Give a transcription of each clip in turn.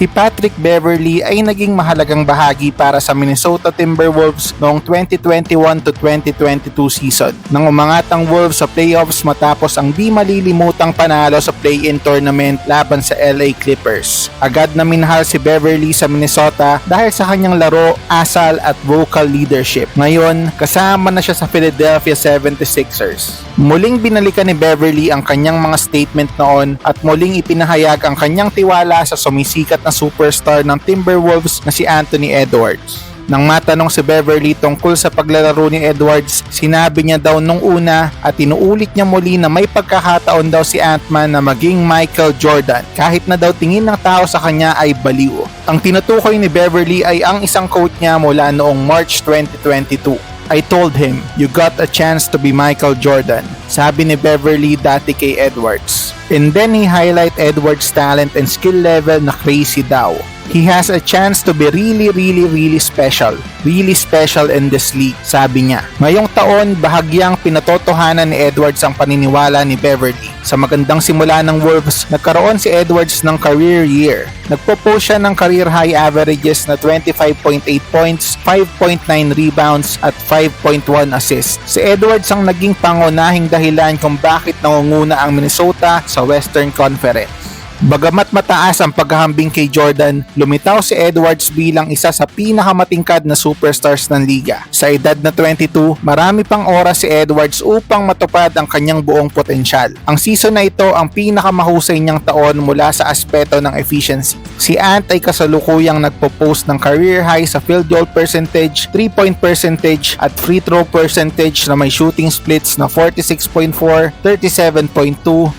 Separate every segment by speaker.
Speaker 1: Si Patrick Beverly ay naging mahalagang bahagi para sa Minnesota Timberwolves noong 2021 to 2022 season nang umangat ang Wolves sa playoffs matapos ang di malilimutang panalo sa play-in tournament laban sa LA Clippers. Agad na minahal si Beverly sa Minnesota dahil sa kanyang laro, asal at vocal leadership. Ngayon, kasama na siya sa Philadelphia 76ers. Muling binalikan ni Beverly ang kanyang mga statement noon at muling ipinahayag ang kanyang tiwala sa sumisikat na superstar ng Timberwolves na si Anthony Edwards. Nang matanong si Beverly tungkol sa paglalaro ni Edwards, sinabi niya daw nung una at inuulit niya muli na may pagkakataon daw si Ant-Man na maging Michael Jordan kahit na daw tingin ng tao sa kanya ay baliw. Ang tinutukoy ni Beverly ay ang isang quote niya mula noong March 2022. I told him, you got a chance to be Michael Jordan. Sabi ni Beverly dati kay Edwards. And then he highlight Edwards' talent and skill level na crazy daw. He has a chance to be really, really, really special. Really special in this league, sabi niya. Ngayong taon, bahagyang pinatotohanan ni Edwards ang paniniwala ni Beverly. Sa magandang simula ng Wolves, nagkaroon si Edwards ng career year. Nagpo-post siya ng career high averages na 25.8 points, 5.9 rebounds at 5.1 assists. Si Edwards ang naging pangunahing dahilan kung bakit nangunguna ang Minnesota sa Western Conference. Bagamat mataas ang paghahambing kay Jordan, lumitaw si Edwards bilang isa sa pinakamatingkad na superstars ng liga. Sa edad na 22, marami pang oras si Edwards upang matupad ang kanyang buong potensyal. Ang season na ito ang pinakamahusay niyang taon mula sa aspeto ng efficiency. Si Ant ay kasalukuyang nagpo-post ng career high sa field goal percentage, 3-point percentage at free throw percentage na may shooting splits na 46.4, 37.2,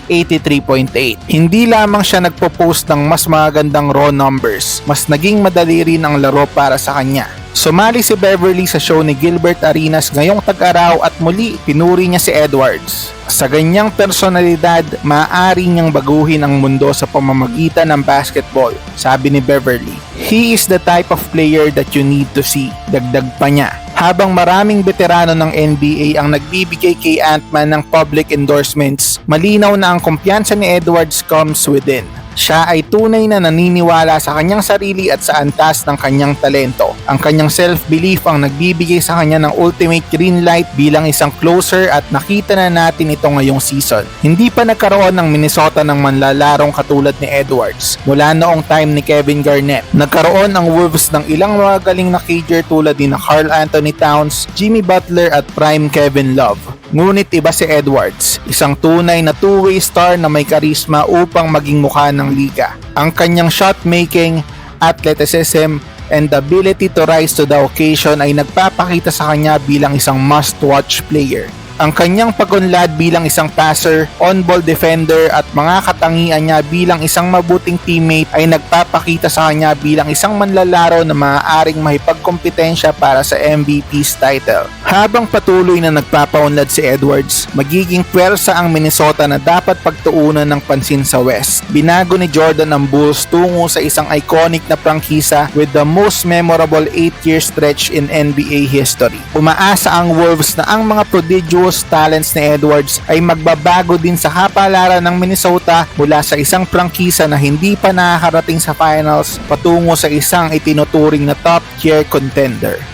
Speaker 1: 83.8. Hindi lamang siya nagpo-post ng mas magagandang raw numbers, mas naging madali rin ang laro para sa kanya. Sumali si Beverly sa show ni Gilbert Arenas ngayong tag-araw at muli pinuri niya si Edwards. Sa ganyang personalidad, maaari niyang baguhin ang mundo sa pamamagitan ng basketball, sabi ni Beverly. He is the type of player that you need to see, dagdag pa niya. Habang maraming veterano ng NBA ang nagbibigay kay Ant-Man ng public endorsements, malinaw na ang kumpiyansa ni Edwards comes within. Siya ay tunay na naniniwala sa kanyang sarili at sa antas ng kanyang talento. Ang kanyang self-belief ang nagbibigay sa kanya ng ultimate green light bilang isang closer at nakita na natin ito ngayong season. Hindi pa nagkaroon ng Minnesota ng manlalarong katulad ni Edwards mula noong time ni Kevin Garnett. Nagkaroon ang Wolves ng ilang mga galing na cager tulad ni na Carl Anthony Towns, Jimmy Butler at prime Kevin Love. Ngunit iba si Edwards, isang tunay na two-way star na may karisma upang maging mukha ng liga. Ang kanyang shot making, athleticism, and the ability to rise to the occasion ay nagpapakita sa kanya bilang isang must-watch player. Ang kanyang pagunlad bilang isang passer, on-ball defender at mga katangian niya bilang isang mabuting teammate ay nagpapakita sa kanya bilang isang manlalaro na maaaring mahipagkompetensya para sa MVP's title. Habang patuloy na nagpapaunlad si Edwards, magiging pwersa ang Minnesota na dapat pagtuunan ng pansin sa West. Binago ni Jordan ang Bulls tungo sa isang iconic na prangkisa with the most memorable 8-year stretch in NBA history. Umaasa ang Wolves na ang mga prodigious talents ni Edwards ay magbabago din sa kapalaran ng Minnesota mula sa isang prangkisa na hindi pa nakakarating sa finals patungo sa isang itinuturing na top tier contender.